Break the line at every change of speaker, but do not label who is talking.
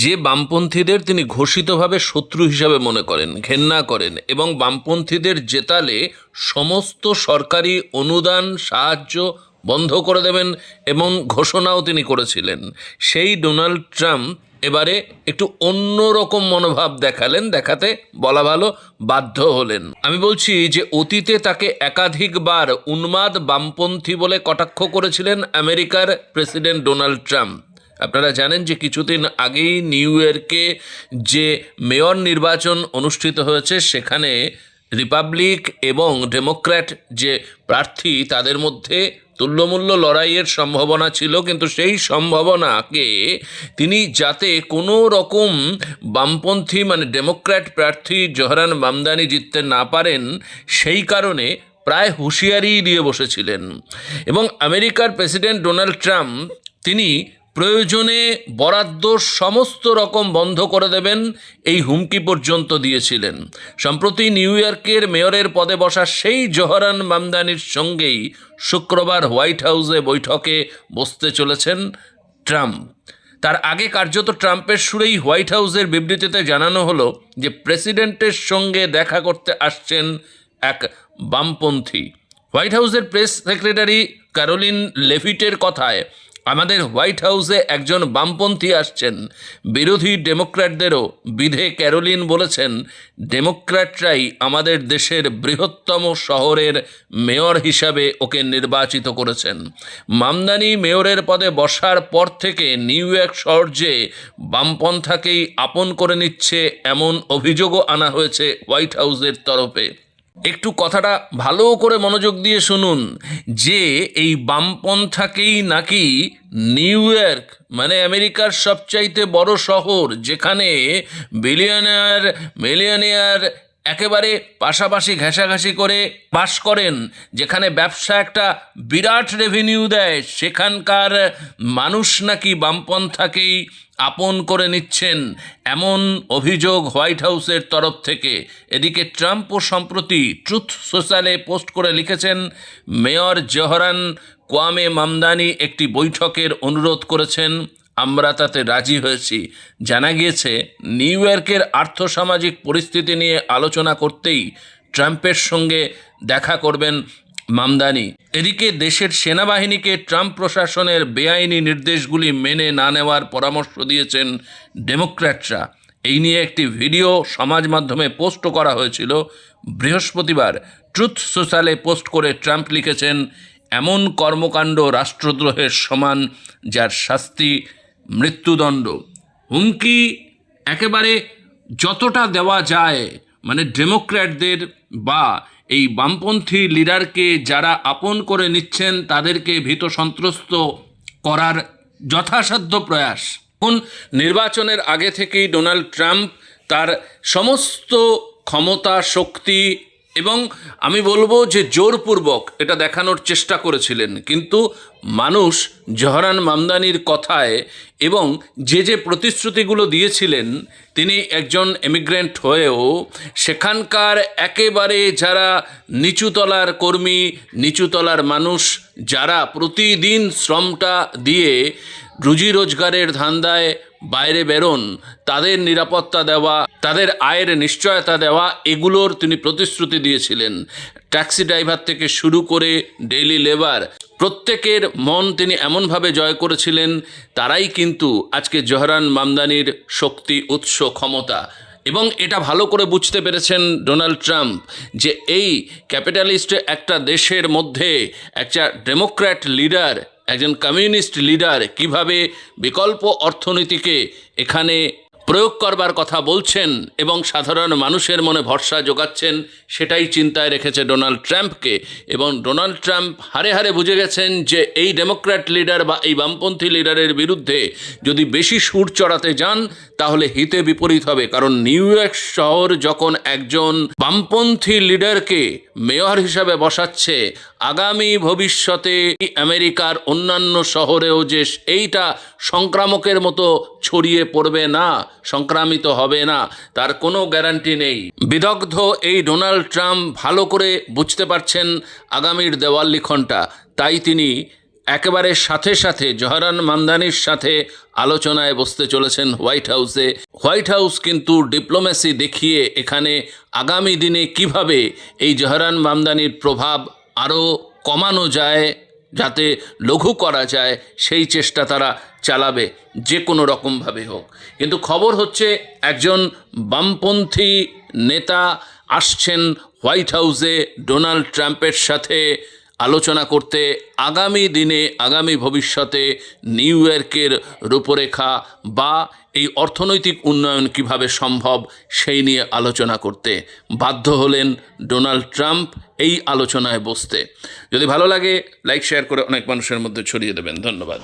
যে বামপন্থীদের তিনি ঘোষিতভাবে শত্রু হিসাবে মনে করেন, ঘেন্না করেন এবং বামপন্থীদের জেতালে সমস্ত সরকারি অনুদান, সাহায্য বন্ধ করে দেবেন এবং ঘোষণাও তিনি করেছিলেন। সেই ডোনাল্ড ট্রাম্প এবারে একটু অন্যরকম মনোভাব দেখালেন, দেখাতে বলা ভালো বাধ্য হলেন। আমি বলছি যে অতীতে তাকে একাধিকবার উন্মাদ বামপন্থী বলে কটাক্ষ করেছিলেন আমেরিকার প্রেসিডেন্ট ডোনাল্ড ট্রাম্প। আপনারা জানেন যে কিছুদিন আগেই নিউ ইয়র্কে যে মেয়র নির্বাচন অনুষ্ঠিত হয়েছে, সেখানে রিপাবলিক এবং ডেমোক্র্যাট যে প্রার্থী, তাদের মধ্যে তুল্যমূল্য লড়াইয়ের সম্ভাবনা ছিল, কিন্তু সেই সম্ভাবনাকে তিনি যাতে কোনো রকম বামপন্থী মানে ডেমোক্র্যাট প্রার্থী জহরান বামদানি জিততে না পারেন, সেই কারণে প্রায় হুঁশিয়ারি দিয়ে বসেছিলেন। এবং আমেরিকার প্রেসিডেন্ট ডোনাল্ড ট্রাম্প, তিনি প্রয়োজনে বরাদ্দ সমস্ত রকম বন্ধ করে দেবেন, এই হুমকি পর্যন্ত দিয়েছিলেন। সম্প্রতি নিউ ইয়র্কের মেয়রের পদে বসা সেই জহরান মামদানির সঙ্গেই শুক্রবার হোয়াইট হাউসে বৈঠকে বসতে চলেছেন ট্রাম্প। তার আগে কার্যত ট্রাম্পের সুরেই হোয়াইট হাউসের বিবৃতিতে জানানো হলো যে প্রেসিডেন্টের সঙ্গে দেখা করতে আসছেন এক বামপন্থী। হোয়াইট হাউসের প্রেস সেক্রেটারি ক্যারোলিন লেভিটের কথায় আমাদের হোয়াইট হাউসে একজন বামপন্থী আসছেন। বিরোধী ডেমোক্র্যাটদেরও বিধে ক্যারোলিন বলেছেন, ডেমোক্র্যাটরাই আমাদের দেশের বৃহত্তম শহরের মেয়র হিসাবে ওকে নির্বাচিত করেছেন। মামদানি মেয়রের পদে বসার পর থেকে নিউ ইয়র্ক শহর যে বামপন্থাকেই আপন করে নিচ্ছে এমন অভিযোগও আনা হয়েছে হোয়াইট হাউসের তরফে। একটু কথাটা ভালো করে মনোযোগ দিয়ে শুনুন, যে এই বামপন্থাকেই নাকি নিউ ইয়র্ক মানে আমেরিকার সবচাইতে বড় শহর, যেখানে বিলিয়নিয়ার মিলিয়নিয়ার একেবারে পাশাপাশি ঘেঁষাঘাষি করে বাস করেন, যেখানে ব্যবসা একটা বিরাট রেভিনিউ দেয়। সেখানকার মানুষ নাকি বামপন্থাকেই আপন করে নিচ্ছেন, এমন অভিযোগ হোয়াইট হাউসের তরফ থেকে। এদিকে ট্রাম্পও সম্প্রতি ট্রুথ সোশ্যালে পোস্ট করে লিখেছেন, মেয়র জহরান কোয়ামে মামদানি একটি বৈঠকের অনুরোধ করেছেন। আমরা তাতে রাজি হয়েছি। জানা গিয়েছে, নিউ ইয়র্কের আর্থসামাজিক পরিস্থিতি নিয়ে আলোচনা করতেই ট্রাম্পের সঙ্গে দেখা করবেন মামদানি। এদিকে দেশের সেনাবাহিনীকে ট্রাম্প প্রশাসনের বেআইনি নির্দেশগুলি মেনে না নেওয়ার পরামর্শ দিয়েছেন ডেমোক্র্যাটরা। এই নিয়ে একটি ভিডিও সমাজ মাধ্যমে পোস্ট করা হয়েছিল। বৃহস্পতিবার ট্রুথ সোশ্যালে পোস্ট করে ট্রাম্প লিখেছেন, এমন কর্মকাণ্ড রাষ্ট্রদ্রোহের সমান যার শাস্তি মৃত্যুদণ্ড। হুমকি একেবারে যতটা দেওয়া যায় মানে ডেমোক্র্যাটদের বা এই বামপন্থী লিডারকে যারা আপন করে নিচ্ছেন, তাদেরকে ভীত সন্ত্রস্ত করার যথাসাধ্য প্রয়াস। এখন নির্বাচনের আগে থেকেই ডোনাল্ড ট্রাম্প তার সমস্ত ক্ষমতা, শক্তি এবং আমি বলব যে জোরপূর্বক এটা দেখানোর চেষ্টা করেছিলেন। কিন্তু মানুষ জহরান মামদানির কথায় এবং যে যে প্রতিশ্রুতিগুলো দিয়েছিলেন, তিনি একজন এমিগ্রেন্ট হয়েও সেখানকার একেবারে যারা নিচুতলার কর্মী, নিচুতলার মানুষ, যারা প্রতিদিন শ্রমটা দিয়ে রুজি রোজগারের ধান্দায় বাইরে বেরোন, তাদের নিরাপত্তা দেওয়া, তাদের আয়ের নিশ্চয়তা দেওয়া, এগুলোর তিনি প্রতিশ্রুতি দিয়েছিলেন। ট্যাক্সি ড্রাইভার থেকে শুরু করে ডেইলি লেবার, প্রত্যেকের মন তিনি এমনভাবে জয় করেছিলেন, তারাই কিন্তু আজকে জহরান মামদানির শক্তি, উৎস, ক্ষমতা। এবং এটা ভালো করে বুঝতে পেরেছেন ডোনাল্ড ট্রাম্প যে এই ক্যাপিটালিস্ট একটা দেশের মধ্যে একটা ডেমোক্র্যাট লিডার একজন কমিউনিস্ট লিডার কীভাবে বিকল্প অর্থনীতিকে এখানে প্রয়োগ করবার কথা বলছেন এবং সাধারণ মানুষের মনে ভরসা যোগাচ্ছেন, সেটাই চিন্তায় রেখেছে ডোনাল্ড ট্রাম্পকে। এবং ডোনাল্ড ট্রাম্প হারে হারে বুঝে গেছেন যে এই ডেমোক্র্যাট লিডার বা এই বামপন্থী লিডারের বিরুদ্ধে যদি বেশি সুর চড়াতে যান, তাহলে হিতে বিপরীত হবে। কারণ নিউ ইয়র্ক শহর যখন একজন বামপন্থী লিডারকে মেয়র হিসাবে বসাচ্ছে। আগামী ভবিষ্যতে আমেরিকার অন্যান্য শহরেও যে এইটা সংক্রামকের মতো ছড়িয়ে পড়বে না, সংক্রামিত হবে না, তার কোনো গ্যারান্টি নেই। বিদগ্ধ এই ডোনাল্ড ট্রাম্প ভালো করে বুঝতে পারছেন আগামীর দেওয়াল লিখনটা। তাই তিনি একেবারে সাথে সাথে, জহরান মামদানির সাথে আলোচনায় বসতে চলেছেন হোয়াইট হাউসে। হোয়াইট হাউস কিন্তু ডিপ্লোম্যাসি দেখিয়ে এখানে আগামী দিনে কীভাবে এই জহরান মামদানির প্রভাব আরও কমানো যায়, যাতে লঘু করা যায়, সেই চেষ্টা তারা চালাবে, যে কোনো রকমভাবে হোক। কিন্তু খবর হচ্ছে একজন বামপন্থী নেতা আসছেন হোয়াইট হাউসে ডোনাল্ড ট্রাম্পের সাথে। আলোচনা করতে আগামী দিনে, আগামী ভবিষ্যতে নিউ ইয়র্কের রূপরেখা বা এই অর্থনৈতিক উন্নয়ন কীভাবে সম্ভব সেই নিয়ে আলোচনা করতে বাধ্য হলেন ডোনাল্ড ট্রাম্প এই আলোচনায় বসতে। যদি ভালো লাগে, লাইক, শেয়ার করে অনেক মানুষের মধ্যে ছড়িয়ে দেবেন। ধন্যবাদ।